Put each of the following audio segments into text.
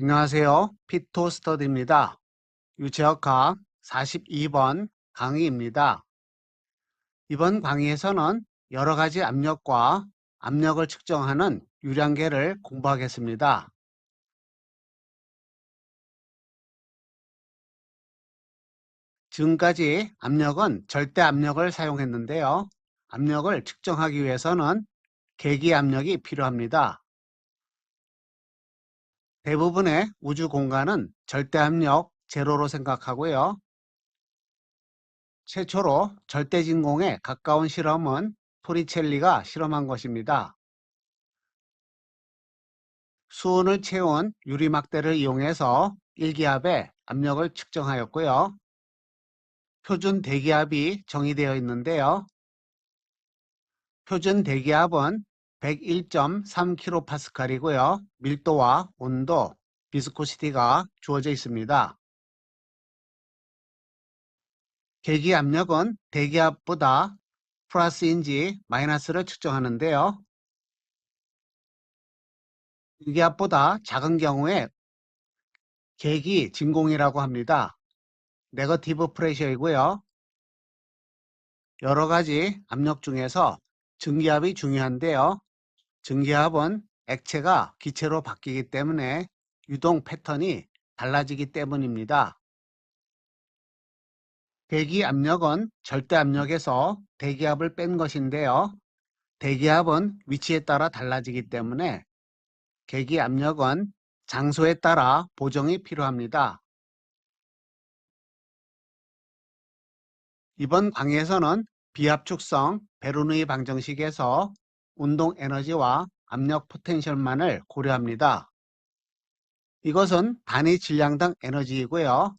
안녕하세요. 피토스터디입니다. 유체역학 42번 강의입니다. 이번 강의에서는 여러 가지 압력과 압력을 측정하는 유량계를 공부하겠습니다. 지금까지 압력은 절대 압력을 사용했는데요. 압력을 측정하기 위해서는 계기 압력이 필요합니다. 대부분의 우주 공간은 절대 압력 제로로 생각하고요. 최초로 절대 진공에 가까운 실험은 토리첼리가 실험한 것입니다. 수온을 채운 유리막대를 이용해서 일기압의 압력을 측정하였고요. 표준 대기압이 정의되어 있는데요. 표준 대기압은 101.3kPa이고요. 밀도와 온도, 비스코시티가 주어져 있습니다. 계기 압력은 대기압보다 플러스인지 마이너스를 측정하는데요. 대기압보다 작은 경우에 계기 진공이라고 합니다. 네거티브 프레셔이고요. 여러 가지 압력 중에서 증기압이 중요한데요. 증기압은 액체가 기체로 바뀌기 때문에 유동 패턴이 달라지기 때문입니다. 대기 압력은 절대 압력에서 대기압을 뺀 것인데요. 대기압은 위치에 따라 달라지기 때문에 계기 압력은 장소에 따라 보정이 필요합니다. 이번 강의에서는 비압축성 베르누이 방정식에서 운동 에너지와 압력 포텐셜만을 고려합니다. 이것은 단위 질량당 에너지이고요.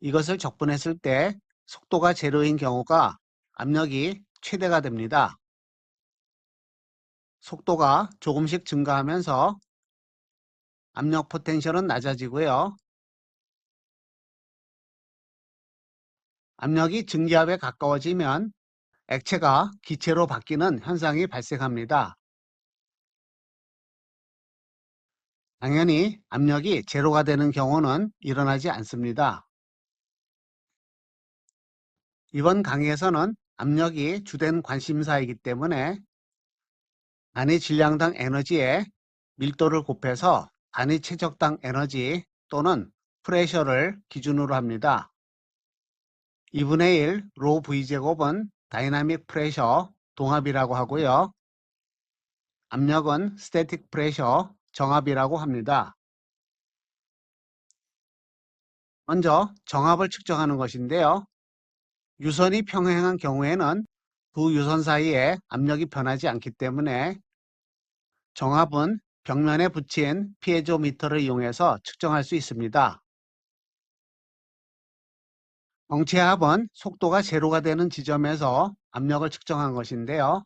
이것을 적분했을 때 속도가 제로인 경우가 압력이 최대가 됩니다. 속도가 조금씩 증가하면서 압력 포텐셜은 낮아지고요. 압력이 증기압에 가까워지면 액체가 기체로 바뀌는 현상이 발생합니다. 당연히 압력이 제로가 되는 경우는 일어나지 않습니다. 이번 강의에서는 압력이 주된 관심사이기 때문에 단위 질량당 에너지의 밀도를 곱해서 단위 최적당 에너지 또는 프레셔를 기준으로 합니다. 2분의 1로 V제곱은 다이나믹 프레셔 동압이라고 하고요. 압력은 스태틱 프레셔 정압이라고 합니다. 먼저 정압을 측정하는 것인데요. 유선이 평행한 경우에는 두 유선 사이에 압력이 변하지 않기 때문에 정압은 벽면에 붙인 피에조미터를 이용해서 측정할 수 있습니다. 정체압은 속도가 제로가 되는 지점에서 압력을 측정한 것인데요.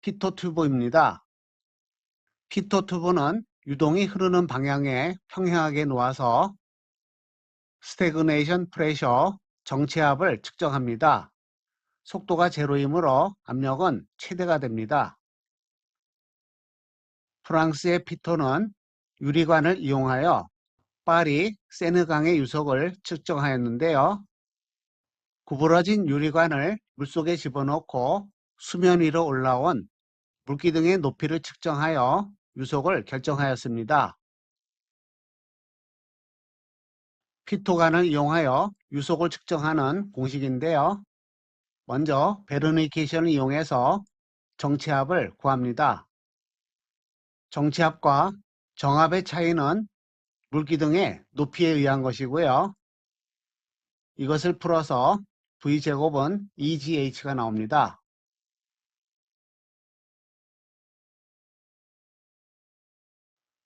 피토 튜브입니다. 피토 튜브는 유동이 흐르는 방향에 평행하게 놓아서 스태그네이션 프레셔 정체압을 측정합니다. 속도가 제로이므로 압력은 최대가 됩니다. 프랑스의 피토는 유리관을 이용하여 파리 세느강의 유속을 측정하였는데요. 구부러진 유리관을 물속에 집어넣고 수면 위로 올라온 물기둥의 높이를 측정하여 유속을 결정하였습니다. 피토관을 이용하여 유속을 측정하는 공식인데요. 먼저 베르니케이션을 이용해서 정체압을 구합니다. 정체압과 정압의 차이는 물기둥의 높이에 의한 것이고요. 이것을 풀어서 V제곱은 EGH가 나옵니다.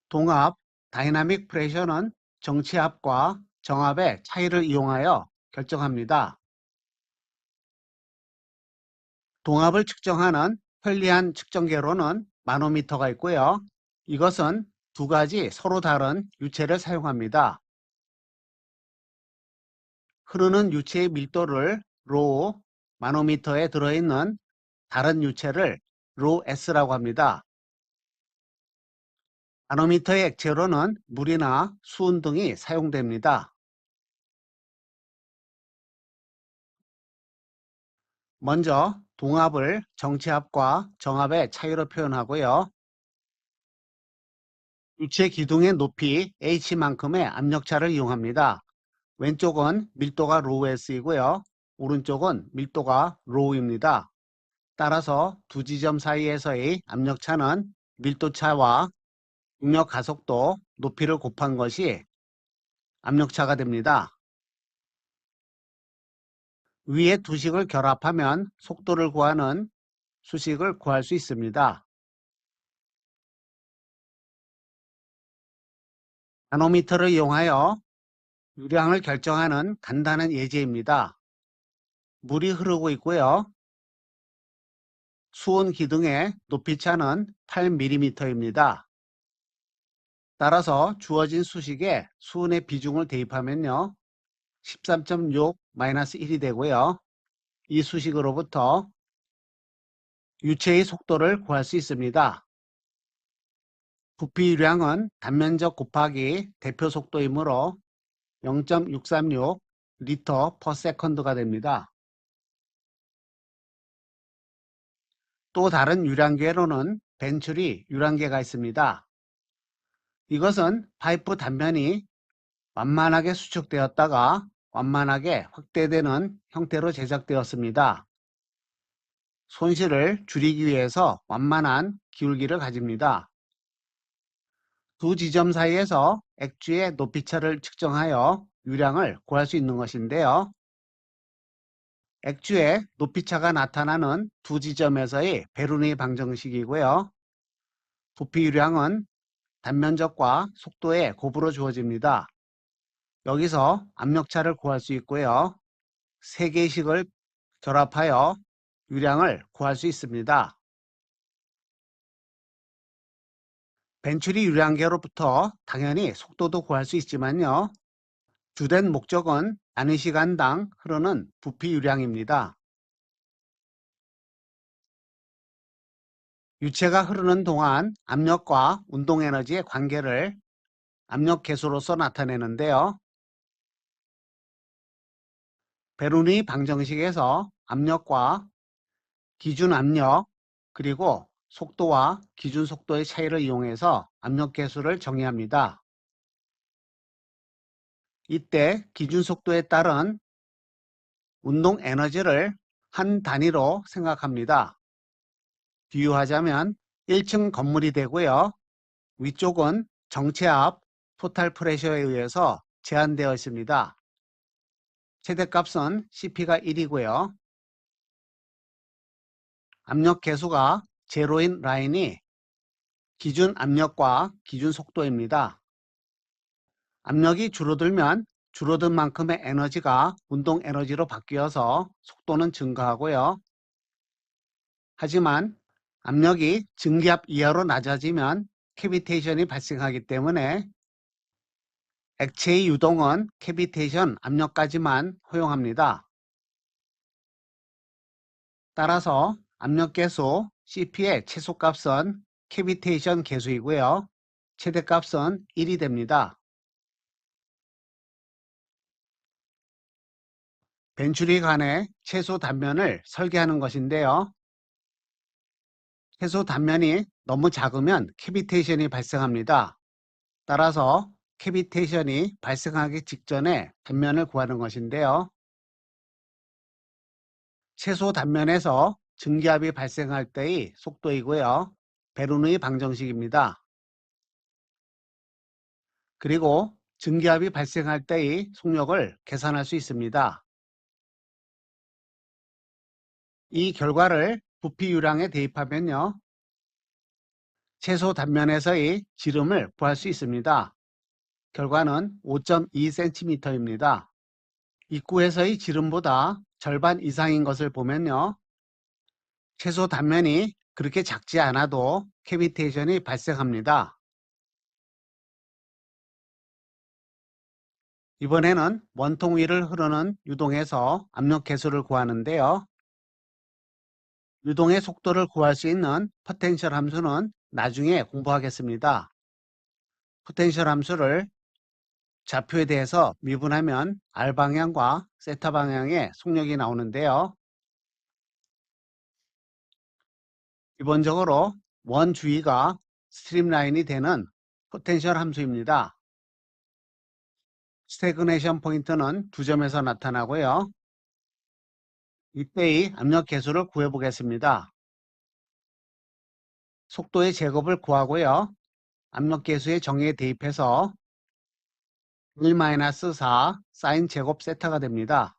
동압, 다이나믹 프레셔는 정치압과 정압의 차이를 이용하여 결정합니다. 동압을 측정하는 편리한 측정계로는 마노미터가 있고요. 이것은 두 가지 서로 다른 유체를 사용합니다. 흐르는 유체의 밀도를 로 마노미터에 들어있는 다른 유체를 로 S라고 합니다. 나노미터의 액체로는 물이나 수은 등이 사용됩니다. 먼저 동압을 정체압과 정압의 차이로 표현하고요. 유체 기둥의 높이 H만큼의 압력차를 이용합니다. 왼쪽은 밀도가 로우에 쓰이고요. 오른쪽은 밀도가 로우입니다. 따라서 두 지점 사이에서의 압력차는 밀도차와 중력 가속도 높이를 곱한 것이 압력차가 됩니다. 위에 두 식을 결합하면 속도를 구하는 수식을 구할 수 있습니다. 나노미터를 이용하여 유량을 결정하는 간단한 예제입니다. 물이 흐르고 있고요. 수온 기둥의 높이차는 8mm입니다. 따라서 주어진 수식에 수온의 비중을 대입하면요. 13.6-1이 되고요. 이 수식으로부터 유체의 속도를 구할 수 있습니다. 부피 유량은 단면적 곱하기 대표 속도이므로 0.636 리터 퍼 세컨드가 됩니다. 또 다른 유량계로는 벤츄리 유량계가 있습니다. 이것은 파이프 단면이 완만하게 수축되었다가 완만하게 확대되는 형태로 제작되었습니다. 손실을 줄이기 위해서 완만한 기울기를 가집니다. 두 지점 사이에서 액주의 높이차를 측정하여 유량을 구할 수 있는 것인데요. 액주의 높이차가 나타나는 두 지점에서의 베르니 방정식이고요. 부피 유량은 단면적과 속도의 곱으로 주어집니다. 여기서 압력차를 구할 수 있고요. 세 개의 식을 결합하여 유량을 구할 수 있습니다. 벤츄리 유량계로부터 당연히 속도도 구할 수 있지만요. 주된 목적은 나는 시간당 흐르는 부피 유량입니다. 유체가 흐르는 동안 압력과 운동에너지의 관계를 압력 계수로서 나타내는데요. 베르니 방정식에서 압력과 기준 압력 그리고 속도와 기준 속도의 차이를 이용해서 압력 계수를 정의합니다. 이때 기준 속도에 따른 운동 에너지를 한 단위로 생각합니다. 비유하자면 1층 건물이 되고요. 위쪽은 정체압 토탈 프레셔에 의해서 제한되어 있습니다. 최대값은 CP가 1이고요. 압력 계수가 제로인 라인이 기준 압력과 기준 속도입니다. 압력이 줄어들면 줄어든 만큼의 에너지가 운동 에너지로 바뀌어서 속도는 증가하고요. 하지만 압력이 증기압 이하로 낮아지면 캐비테이션이 발생하기 때문에 액체의 유동은 캐비테이션 압력까지만 허용합니다. 따라서 압력 계수 CP의 최소값은 캐비테이션 계수이고요. 최대값은 1이 됩니다. 벤츄리 간의 최소 단면을 설계하는 것인데요. 최소 단면이 너무 작으면 캐비테이션이 발생합니다. 따라서 캐비테이션이 발생하기 직전에 단면을 구하는 것인데요. 최소 단면에서 증기압이 발생할 때의 속도이고요. 베르누이 방정식입니다. 그리고 증기압이 발생할 때의 속력을 계산할 수 있습니다. 이 결과를 부피 유량에 대입하면요. 최소 단면에서의 지름을 구할 수 있습니다. 결과는 5.2cm입니다. 입구에서의 지름보다 절반 이상인 것을 보면요. 최소 단면이 그렇게 작지 않아도 캐비테이션이 발생합니다. 이번에는 원통 위를 흐르는 유동에서 압력 계수를 구하는데요. 유동의 속도를 구할 수 있는 포텐셜 함수는 나중에 공부하겠습니다. 포텐셜 함수를 좌표에 대해서 미분하면 R 방향과 세타 방향의 속력이 나오는데요. 기본적으로 원 주위가 스트림라인이 되는 포텐셜 함수입니다. 스태그네이션 포인트는 두 점에서 나타나고요. 이때의 압력 계수를 구해보겠습니다. 속도의 제곱을 구하고요. 압력 계수의 정의에 대입해서 1-4 사인 제곱 세타가 됩니다.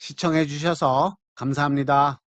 시청해 주셔서 감사합니다.